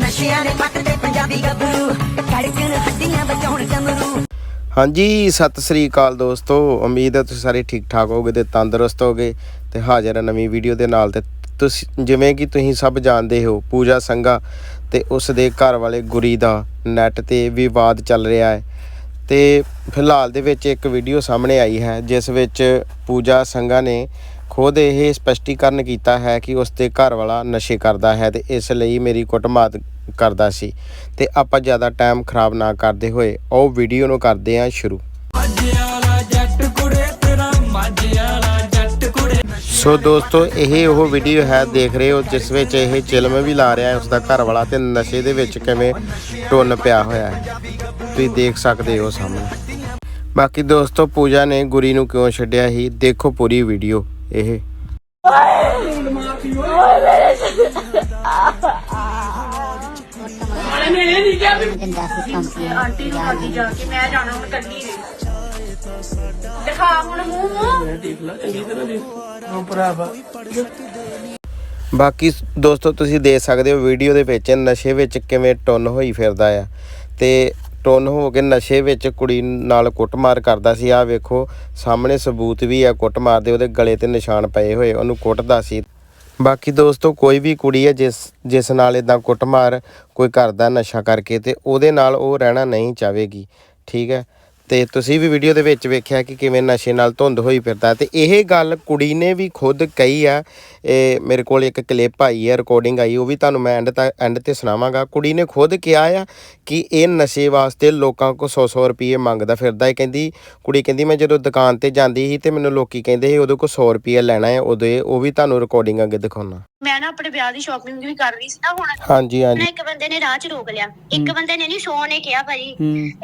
ਨਸ਼ਿਆਂ ਦੇ ਪੱਟ ਪੰਜਾਬੀ ਗੱਭਰੂ ਧੜਕਣ ਹੱਡੀਆਂ ਬਚਾਉਣ ਕਮਰੂ ਹਾਂਜੀ, ਸਤਿ ਸ੍ਰੀ ਅਕਾਲ ਦੋਸਤੋ। ਉਮੀਦ ਹੈ ਤੁਸੀਂ ਸਾਰੇ ਠੀਕ ਠਾਕ ਹੋਗੇ ਤੇ ਤੰਦਰੁਸਤ ਹੋਗੇ ਤੇ ਹਾਜ਼ਰ ਹੈ ਨਵੀਂ ਵੀਡੀਓ ਦੇ ਨਾਲ ਤੇ ਤੁਸੀਂ, ਜਿਵੇਂ ਕਿ ਤੁਸੀਂ ਸਭ ਜਾਣਦੇ ਹੋ, ਪੂਜਾ ਸੰਘਾ ਤੇ ਉਸ ਦੇ ਘਰ ਵਾਲੇ ਗੁਰੀ ਦਾ ਨੈਟ ਤੇ ਵਿਵਾਦ ਚੱਲ ਰਿਹਾ ਹੈ। ਤੇ ਫਿਲਹਾਲ ਦੇ ਵਿੱਚ ਇੱਕ ਵੀਡੀਓ ਸਾਹਮਣੇ ਆਈ ਹੈ, ਜਿਸ ਵਿੱਚ ਪੂਜਾ ਸੰਘਾ ਨੇ ਖੁਦ ਇਹ ਸਪਸ਼ਟੀਕਰਨ ਕੀਤਾ ਹੈ ਕਿ ਉਸ ਦੇ ਘਰ ਵਾਲਾ ਨਸ਼ੇ ਕਰਦਾ ਹੈ ਤੇ ਇਸ ਲਈ ਮੇਰੀ ਕੁੱਟਮਾਰ ਕਰਦਾ ਸੀ ਤੇ ਆਪਾਂ ਜ਼ਿਆਦਾ ਟਾਈਮ ਖਰਾਬ ਨਾ ਕਰਦੇ ਹੋਏ। ਉਹ ਵੀਡੀਓ ਨੂੰ ਕਰਦੇ ਹਾਂ ਸ਼ੁਰੂ। ਸੋ ਦੋਸਤੋ, ਇਹ ਉਹ ਵੀਡੀਓ ਹੈ, ਦੇਖ ਰਹੇ ਹੋ, ਜਿਸ ਵਿੱਚ ਇਹ ਚਿਲਮ ਵੀ ਲਾ ਰਿਹਾ ਹੈ ਉਸ ਦਾ ਘਰ ਵਾਲਾ ਤੇ ਨਸ਼ੇ ਦੇ ਵਿੱਚ ਕਿਵੇਂ ਟੁੰਨ ਪਿਆ ਹੋਇਆ ਹੈ। ਤੁਸੀਂ ਦੇਖ ਸਕਦੇ ਹੋ ਸਾਹਮਣੇ। ਬਾਕੀ ਦੋਸਤੋ, ਪੂਜਾ ਨੇ ਗੁਰੀ ਨੂੰ ਕਿਉਂ ਛੱਡਿਆ ਸੀ? ਦੇਖੋ ਪੂਰੀ ਵੀਡੀਓ ਇਹ। ਆਂਟੀ ਨੂੰ ਅੱਗੇ ਜਾ ਕੇ ਮੈਂ ਜਾਣਾ ਹੁਣ ਕੱਲੀ ਦਿਖਾ ਹੁਣ ਮੂੰਹ ਦੇਖ ਲੈ ਬਾਕੀ ਦੋਸਤੋ, ਤੁਸੀਂ ਦੇਖ ਸਕਦੇ ਹੋ ਵੀਡੀਓ ਦੇ ਵਿੱਚ ਨਸ਼ੇ ਵਿੱਚ ਕਿਵੇਂ ਟੁੰਨ ਹੋਈ ਫਿਰਦਾ ਆ। ਤੇ ਟੁੰਨ ਹੋ ਕੇ ਨਸ਼ੇ ਵਿੱਚ ਕੁੜੀ ਨਾਲ ਕੁੱਟਮਾਰ ਕਰਦਾ ਸੀ। ਆ ਵੇਖੋ, ਸਾਹਮਣੇ ਸਬੂਤ ਵੀ ਆ, ਕੁੱਟਮਾਰ ਦੇ ਉਹਦੇ ਗਲੇ ਤੇ ਨਿਸ਼ਾਨ ਪਏ ਹੋਏ, ਉਹਨੂੰ ਕੁੱਟਦਾ ਸੀ। ਬਾਕੀ ਦੋਸਤੋ, ਕੋਈ ਵੀ ਕੁੜੀ ਹੈ ਜਿਸ ਜਿਸ ਨਾਲ ਇਦਾਂ ਕੁੱਟਮਾਰ ਕੋਈ ਕਰਦਾ ਨਸ਼ਾ ਕਰਕੇ ਤੇ ਉਹਦੇ ਨਾਲ ਉਹ ਰਹਿਣਾ ਨਹੀਂ ਚਾਹੇਗੀ। ਠੀਕ ਹੈ? ਤੇ ਤੁਸੀਂ ਵੀ ਵੀਡੀਓ ਦੇ ਵਿੱਚ ਵੇਖਿਆ ਕਿ ਕਿਵੇਂ ਨਸ਼ੇ ਨਾਲ ਧੁੰਦ ਹੋਈ ਫਿਰਦਾ ਤੇ ਇਹ ਗੱਲ ਕੁੜੀ ਨੇ ਵੀ ਖੁਦ ਕਹੀ ਆ। ਇਹ ਮੇਰੇ ਕੋਲ ਇੱਕ ਕਲਿੱਪ ਆਈ ਹੈ ਰਿਕਾਰਡਿੰਗ ਆਈ, ਉਹ ਵੀ ਤੁਹਾਨੂੰ ਮੈਂ ਐਂਡ ਤੱਕ ਐਂਡ ਤੇ ਸੁਣਾਵਾਂਗਾ। ਕੁੜੀ ਨੇ ਖੁਦ ਕਿਹਾ ਆ ਕਿ ਇਹ ਨਸ਼ੇ ਵਾਸਤੇ ਲੋਕਾਂ ਕੋਲ 100-100 ਰੁਪਏ ਮੰਗਦਾ ਫਿਰਦਾ ਹੈ। ਕਹਿੰਦੀ, ਕੁੜੀ ਕਹਿੰਦੀ, ਮੈਂ ਜਦੋਂ ਦੁਕਾਨ ਤੇ ਜਾਂਦੀ ਸੀ ਤੇ ਮੈਨੂੰ ਲੋਕੀ ਕਹਿੰਦੇ ਸੀ, ਉਹਦੇ ਕੋਲ 100 ਰੁਪਏ ਲੈਣਾ ਹੈ ਉਹਦੇ ਉਹ ਵੀ ਤੁਹਾਨੂੰ ਰਿਕਾਰਡਿੰਗ ਅੱਗੇ ਦਿਖਾਉਣਾ। ਮੈਂ ਨਾ ਆਪਣੇ ਵਿਆਹ ਦੀ ਸ਼ਾਪਿੰਗ ਵੀ ਕਰ ਰਹੀ ਸੀ ਨਾ ਹੁਣ। ਹਾਂਜੀ ਨਾ ਹਾਂਜੀ ਇੱਕ ਬੰਦੇ ਨੇ ਰਾਹ 'ਚ ਰੋਕ ਲਿਆ। ਇੱਕ ਬੰਦੇ ਨੇ ਨਹੀਂ 100 ਨੇ ਕਿਹਾ ਭਾਜੀ।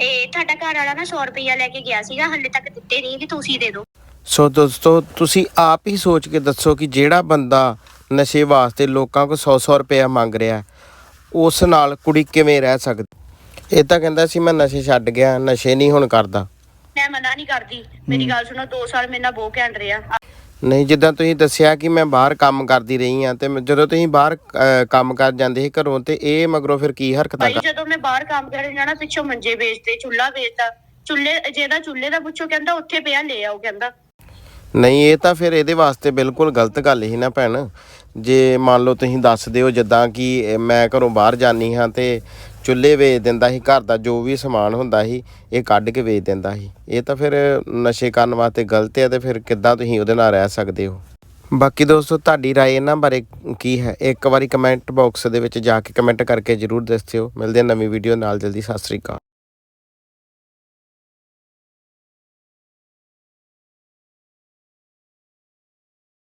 ਇਹ ਤੁਹਾਡਾ ਘਰ ਵਾਲਾ ਨਾ 100 ਰੁਪਇਆ ਲੈ ਕੇ ਗਿਆ ਸੀਗਾ ਹੱਲੇ ਤੱਕ ਦਿੱਤੇ ਨਹੀਂ ਕਿ ਤੁਸੀਂ ਦੇ ਦਿਓ। ਸੋ ਦੋਸਤੋ ਤੁਸੀਂ ਆਪ ਹੀ ਸੋਚ ਕੇ ਦੱਸੋ ਕਿ ਜਿਹੜਾ ਬੰਦਾ ਨਸ਼ੇ ਵਾਸਤੇ ਲੋਕਾਂ ਕੋਲ 100-100 ਰੁਪਏ ਮੰਗ ਰਿਹਾ ਉਸ ਨਾਲ ਕੁੜੀ ਕਿਵੇਂ ਰਹਿ ਸਕਦੀ? ਇਹ ਤਾਂ ਕਹਿੰਦਾ ਸੀ ਮੈਂ ਨਸ਼ੇ ਛੱਡ ਗਿਆ ਨਸ਼ੇ ਨਹੀਂ ਹੁਣ ਕਰਦਾ। ਮੈਂ ਮਨਾ ਨਹੀਂ ਕਰਦੀ। ਮੇਰੀ ਗੱਲ ਸੁਣੋ 2 ਸਾਲ ਮੇਰੇ ਨਾਲ ਬਹੁਤ ਘੈਂਟ ਰਿਹਾ। ਨਹੀਂ ਜਿੱਦਾਂ ਤੁਸੀਂ ਦੱਸਿਆ ਕਿ ਮੈਂ ਬਾਹਰ ਕੰਮ ਕਰਦੀ ਰਹੀ ਆ ਤੇ ਮੈਂ- ਜਦੋਂ ਤੁਸੀਂ ਬਾਹਰ ਕੰਮ ਕਰ ਜਾਂਦੇ ਸੀ ਘਰੋਂ ਤੇ ਇਹ ਮਗਰੋਂ ਫਿਰ ਕੀ ਹਰਕਤਾਂ ਭਾਈ ਕਰ ਜਦੋਂ ਮੈਂ ਬਾਹਰ ਕੰਮ ਕਰਨ ਜਾਣਾ ਪਿੱਛੋਂ ਮੰਜੇ ਵੇਚਦੇ ਚੁੱਲ੍ਹਾ ਵੇਚਦਾ ਚੁੱਲ੍ਹੇ ਜਿਹਦਾ ਚੁੱਲ੍ਹੇ ਦਾ ਪੁੱਛੋ ਕਹਿੰਦਾ ਉੱਥੇ ਪਿਆ ਲੈ ਆਓ ਕਹਿੰਦਾ। ਨਹੀਂ ਇਹ ਤਾਂ ਫਿਰ ਇਹਦੇ ਵਾਸਤੇ ਬਿਲਕੁਲ ਗਲਤ ਗੱਲ ਹੀ ਨਾ ਭੈਣ। ਜੇ ਮੰਨ ਲਓ ਤੁਸੀਂ ਦੱਸਦੇ ਹੋ ਜਿੱਦਾਂ ਕਿ ਇਹ ਮੈਂ ਘਰੋਂ ਬਾਹਰ ਜਾਨੀ ਹਾਂ ਤੇ ਚੁੱਲ੍ਹੇ ਵੇਚ ਦਿੰਦਾ ਸੀ ਘਰ ਦਾ ਜੋ ਵੀ ਸਮਾਨ ਹੁੰਦਾ ਸੀ ਇਹ ਕੱਢ ਕੇ ਵੇਚ ਦਿੰਦਾ ਸੀ ਇਹ ਤਾਂ ਫਿਰ ਨਸ਼ੇ ਕਰਨ ਵਾਸਤੇ ਗਲਤ ਹੈ ਤੇ ਫਿਰ ਕਿੱਦਾਂ ਤੁਸੀਂ ਉਹਦੇ ਨਾਲ ਰਹਿ ਸਕਦੇ ਹੋ ਬਾਕੀ ਦੋਸਤੋ ਤੁਹਾਡੀ رائے ਇਹਨਾਂ ਬਾਰੇ ਕੀ ਹੈ ਇੱਕ ਵਾਰੀ ਕਮੈਂਟ ਬਾਕਸ ਦੇ ਵਿੱਚ ਜਾ ਕੇ ਕਮੈਂਟ ਕਰਕੇ ਜਰੂਰ ਦੱਸਿਓ ਮਿਲਦੇ ਹਾਂ ਨਵੀਂ ਵੀਡੀਓ ਨਾਲ ਜਲਦੀ ਸਤਿ ਸ੍ਰੀ ਅਕਾਲ